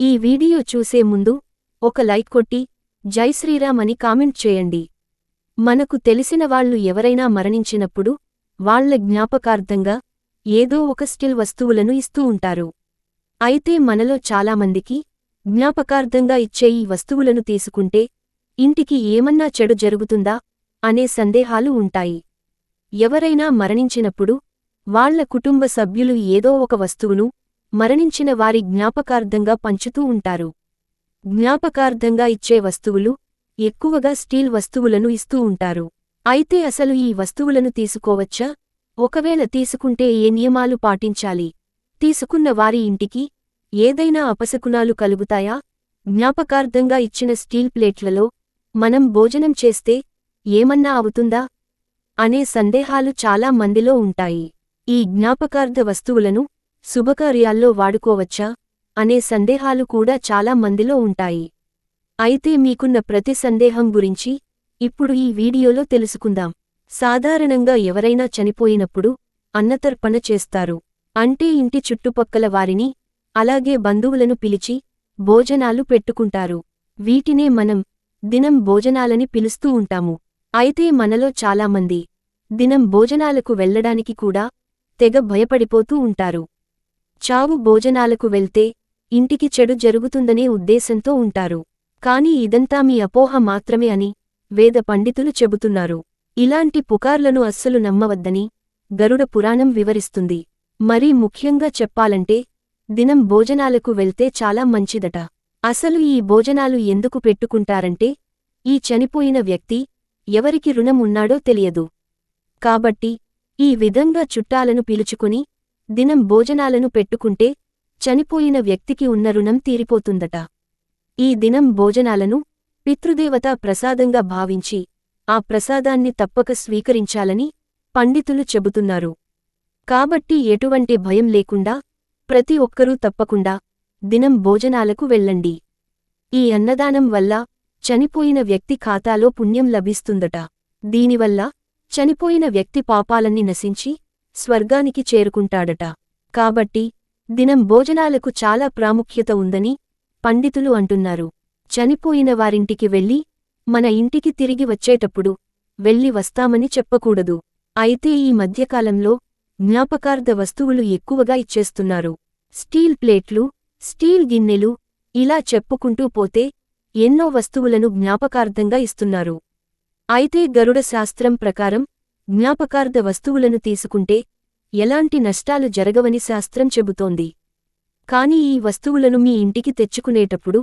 ఈ వీడియో చూసే ముందు ఒక లైక్ కొట్టి జై శ్రీరామ్ అని కామెంట్ చేయండి. మనకు తెలిసిన వాళ్ళు ఎవరైనా మరణించినప్పుడు వాళ్ళ జ్ఞాపకార్థంగా ఏదో ఒక స్టిల్ వస్తువులను ఇస్తూ ఉంటారు. అయితే మనలో చాలామందికి జ్ఞాపకార్థంగా ఇచ్చే ఈ వస్తువులను తీసుకుంటే ఇంటికి ఏమన్నా చెడు జరుగుతుందా అనే సందేహాలు ఉంటాయి. ఎవరైనా మరణించినప్పుడు వాళ్ళ కుటుంబ సభ్యులు ఏదో ఒక వస్తువును మరణించిన వారి జ్ఞాపకార్థంగా పంచుతూ ఉంటారు. జ్ఞాపకార్థంగా ఇచ్చే వస్తువులు ఎక్కువగా స్టీల్ వస్తువులను ఇస్తూ ఉంటారు. అయితే అసలు ఈ వస్తువులను తీసుకోవచ్చా? ఒకవేళ తీసుకుంటే ఏ నియమాలు పాటించాలి? తీసుకున్న వారి ఇంటికి ఏదైనా అపశకునాలు కలుగుతాయా? జ్ఞాపకార్థంగా ఇచ్చిన స్టీల్ ప్లేట్లలో మనం భోజనం చేస్తే ఏమన్నా అవుతుందా? అనే సందేహాలు చాలా మందిలో ఉంటాయి. ఈ జ్ఞాపకార్థ వస్తువులను శుభకార్యాల్లో వాడుకోవచ్చా? అనే సందేహాలు కూడా చాలా మందిలో ఉంటాయి. అయితే మీకున్న ప్రతి సందేహం గురించి ఇప్పుడు ఈ వీడియోలో తెలుసుకుందాం. సాధారణంగా ఎవరైనా చనిపోయినప్పుడు అన్నతర్పణ చేస్తారు. అంటే ఇంటి చుట్టుపక్కల వారిని అలాగే బంధువులను పిలిచి భోజనాలు పెట్టుకుంటారు. వీటినే మనం దినం భోజనాలని పిలుస్తూ ఉంటాము. అయితే మనలో చాలామంది దినం భోజనాలకు వెళ్ళడానికి కూడా తెగ భయపడిపోతూ ఉంటారు. చావు భోజనాలకు వెళ్తే ఇంటికి చెడు జరుగుతుందనే ఉద్దేశంతో ఉంటారు. కాని ఇదంతా మీ అపోహ మాత్రమే అని వేద పండితులు చెబుతున్నారు. ఇలాంటి పుకార్లను అస్సలు నమ్మవద్దని గరుడ పురాణం వివరిస్తుంది. మరీ ముఖ్యంగా చెప్పాలంటే దినం భోజనాలకు వెళ్తే చాలా మంచిదట. అసలు ఈ భోజనాలు ఎందుకు పెట్టుకుంటారంటే ఈ చనిపోయిన వ్యక్తి ఎవరికి రుణం ఉన్నాడో తెలియదు. కాబట్టి ఈ విధంగా చుట్టాలను పిలుచుకుని దినం భోజనాలను పెట్టుకుంటే చనిపోయిన వ్యక్తికి ఉన్న రుణం తీరిపోతుందట. ఈ దినం భోజనాలను పితృదేవతా ప్రసాదంగా భావించి ఆ ప్రసాదాన్ని తప్పక స్వీకరించాలని పండితులు చెబుతున్నారు. కాబట్టి ఎటువంటి భయం లేకుండా ప్రతి ఒక్కరూ తప్పకుండా దినం భోజనాలకు వెళ్ళండి. ఈ అన్నదానం వల్ల చనిపోయిన వ్యక్తి ఖాతాలో పుణ్యం లభిస్తుందట. దీనివల్ల చనిపోయిన వ్యక్తి పాపాలన్నీ నశించి స్వర్గానికి చేరుకుంటాడట. కాబట్టి దినం భోజనాలకు చాలా ప్రాముఖ్యత ఉందని పండితులు అంటున్నారు. చనిపోయిన వారింటికి వెళ్ళి మన ఇంటికి తిరిగి వచ్చేటప్పుడు వెళ్ళి వస్తామని చెప్పకూడదు. అయితే ఈ మధ్యకాలంలో జ్ఞాపకార్థ వస్తువులు ఎక్కువగా ఇచ్చేస్తున్నారు. స్టీల్ ప్లేట్లు స్టీల్ గిన్నెలు ఇలా చెప్పుకుంటూ పోతే ఎన్నో వస్తువులను జ్ఞాపకార్థంగా ఇస్తున్నారు. అయితే గరుడ శాస్త్రం ప్రకారం జ్ఞాపకార్థ వస్తువులను తీసుకుంటే ఎలాంటి నష్టాలు జరగవని శాస్త్రం చెబుతోంది. కాని ఈ వస్తువులను మీ ఇంటికి తెచ్చుకునేటప్పుడు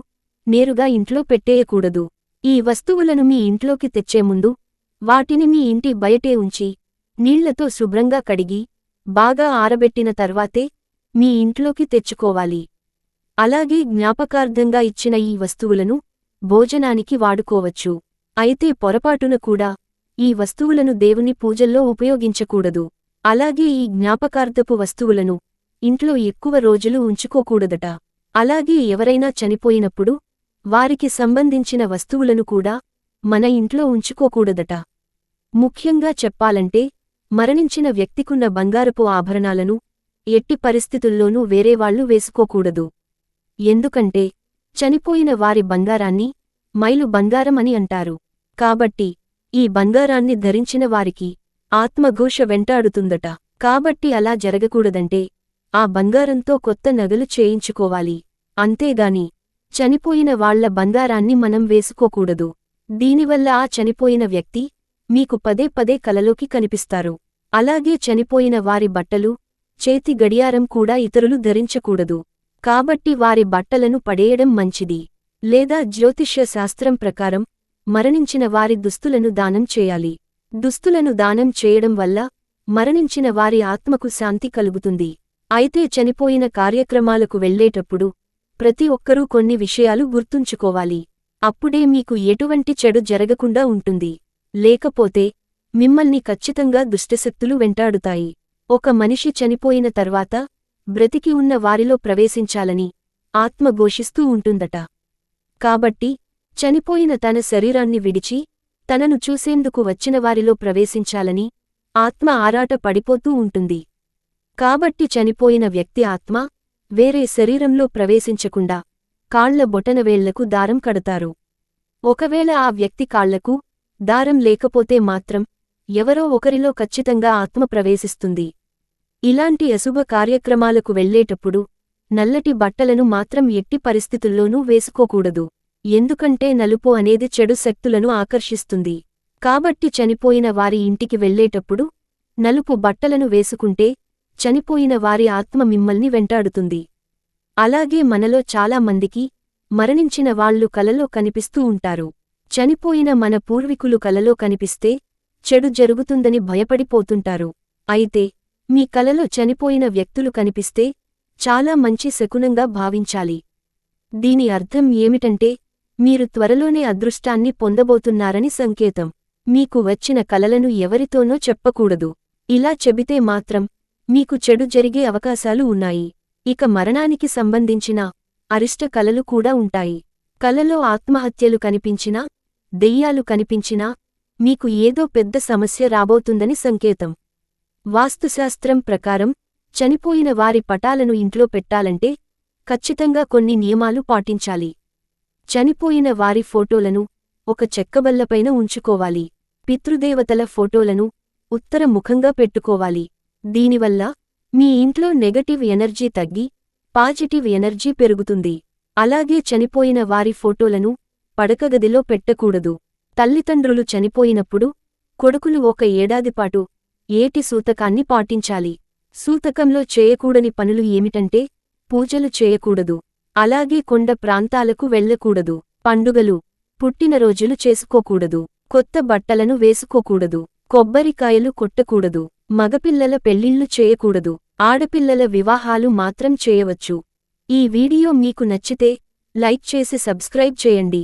నేరుగా ఇంట్లో పెట్టేయకూడదు. ఈ వస్తువులను మీ ఇంట్లోకి తెచ్చే ముందు వాటిని మీ ఇంటి బయటే ఉంచి నీళ్ళతో శుభ్రంగా కడిగి బాగా ఆరబెట్టిన తర్వాతే మీ ఇంట్లోకి తెచ్చుకోవాలి. అలాగే జ్ఞాపకార్థంగా ఇచ్చిన ఈ వస్తువులను భోజనానికి వాడుకోవచ్చు. అయితే పొరపాటున కూడా ఈ వస్తువులను దేవుని పూజల్లో ఉపయోగించకూడదు. అలాగే ఈ జ్ఞాపకార్థపు వస్తువులను ఇంట్లో ఎక్కువ రోజులు ఉంచుకోకూడదట. అలాగే ఎవరైనా చనిపోయినప్పుడు వారికి సంబంధించిన వస్తువులను కూడా మన ఇంట్లో ఉంచుకోకూడదట. ముఖ్యంగా చెప్పాలంటే మరణించిన వ్యక్తికున్న బంగారపు ఆభరణాలను ఎట్టి పరిస్థితుల్లోనూ వేరేవాళ్ళు వేసుకోకూడదు. ఎందుకంటే చనిపోయిన వారి బంగారాన్ని మైలు బంగారం అని అంటారు. కాబట్టి ఈ బంగారాన్ని ధరించిన వారికి ఆత్మఘోష వెంటాడుతుందట. కాబట్టి అలా జరగకూడదంటే ఆ బంగారంతో కొత్త నగలు చేయించుకోవాలి. అంతేగాని చనిపోయిన వాళ్ళ బంగారాన్ని మనం వేసుకోకూడదు. దీనివల్ల ఆ చనిపోయిన వ్యక్తి మీకు పదే పదే కలలోకి కనిపిస్తారు. అలాగే చనిపోయిన వారి బట్టలు చేతి గడియారం కూడా ఇతరులు ధరించకూడదు. కాబట్టి వారి బట్టలను పడేయడం మంచిది. లేదా జ్యోతిష్య శాస్త్రం ప్రకారం మరణించిన వారి దుస్తులను దానం చేయాలి. దుస్తులను దానం చేయడం వల్ల మరణించిన వారి ఆత్మకు శాంతి కలుగుతుంది. అయితే చనిపోయిన కార్యక్రమాలకు వెళ్ళేటప్పుడు ప్రతి ఒక్కరూ కొన్ని విషయాలు గుర్తుంచుకోవాలి. అప్పుడే మీకు ఎటువంటి చెడు జరగకుండా ఉంటుంది. లేకపోతే మిమ్మల్ని ఖచ్చితంగా దుష్టశక్తులు వెంటాడుతాయి. ఒక మనిషి చనిపోయిన తర్వాత బ్రతికి ఉన్న వారిలో ప్రవేశించాలని ఆత్మ ఘోషిస్తూ ఉంటుందట. కాబట్టి చనిపోయిన తన శరీరాన్ని విడిచి తనను చూసేందుకు వచ్చిన వారిలో ప్రవేశించాలని ఆత్మ ఆరాట పడిపోతూ ఉంటుంది. కాబట్టి చనిపోయిన వ్యక్తి ఆత్మ వేరే శరీరంలో ప్రవేశించకుండా కాళ్ళ బొటనవేళ్ళకు దారం కడతారు. ఒకవేళ ఆ వ్యక్తి కాళ్ళకు దారం లేకపోతే మాత్రం ఎవరో ఒకరిలో ఖచ్చితంగా ఆత్మ ప్రవేశిస్తుంది. ఇలాంటి అశుభ కార్యక్రమాలకు వెళ్ళేటప్పుడు నల్లటి బట్టలను మాత్రం ఎట్టి పరిస్థితుల్లోనూ వేసుకోకూడదు. ఎందుకంటే నలుపు అనేది చెడు శక్తులను ఆకర్షిస్తుంది. కాబట్టి చనిపోయిన వారి ఇంటికి వెళ్ళేటప్పుడు నలుపు బట్టలను వేసుకుంటే చనిపోయిన వారి ఆత్మ మిమ్మల్ని వెంటాడుతుంది. అలాగే మనలో చాలా మందికి మరణించిన వాళ్ళు కలలో కనిపిస్తూ ఉంటారు. చనిపోయిన మన పూర్వీకులు కలలో కనిపిస్తే చెడు జరుగుతుందని భయపడిపోతుంటారు. అయితే మీ కలలో చనిపోయిన వ్యక్తులు కనిపిస్తే చాలా మంచి శకునంగా భావించాలి. దీని అర్థం ఏమిటంటే మీరు త్వరలోనే అదృష్టాన్ని పొందబోతున్నారని సంకేతం. మీకు వచ్చిన కలలను ఎవరితోనో చెప్పకూడదు. ఇలా చెబితే మాత్రం మీకు చెడు జరిగే అవకాశాలు ఉన్నాయి. ఇక మరణానికి సంబంధించిన అరిష్ట కలలు కూడా ఉంటాయి. కలలో ఆత్మహత్యలు కనిపించినా దెయ్యాలు కనిపించినా మీకు ఏదో పెద్ద సమస్య రాబోతుందని సంకేతం. వాస్తుశాస్త్రం ప్రకారం చనిపోయిన వారి పటాలను ఇంట్లో పెట్టాలంటే ఖచ్చితంగా కొన్ని నియమాలు పాటించాలి. చనిపోయిన వారి ఫోటోలను ఒక చెక్కబల్లపైన ఉంచుకోవాలి. పితృదేవతల ఫోటోలను ఉత్తర ముఖంగా పెట్టుకోవాలి. దీనివల్ల మీ ఇంట్లో నెగటివ్ ఎనర్జీ తగ్గి పాజిటివ్ ఎనర్జీ పెరుగుతుంది. అలాగే చనిపోయిన వారి ఫోటోలను పడకగదిలో పెట్టకూడదు. తల్లిదండ్రులు చనిపోయినప్పుడు కొడుకులు ఒక ఏడాదిపాటు ఏటి సూతకాన్ని పాటించాలి. సూతకంలో చేయకూడని పనులు ఏమిటంటే పూజలు చేయకూడదు. అలాగే కొండ ప్రాంతాలకు వెళ్ళకూడదు. పండుగలు పుట్టినరోజులు చేసుకోకూడదు. కొత్త బట్టలను వేసుకోకూడదు. కొబ్బరికాయలు కొట్టకూడదు. మగపిల్లల పెళ్ళిళ్ళు చేయకూడదు. ఆడపిల్లల వివాహాలు మాత్రం చేయవచ్చు. ఈ వీడియో మీకు నచ్చితే లైక్ చేసి సబ్స్క్రైబ్ చేయండి.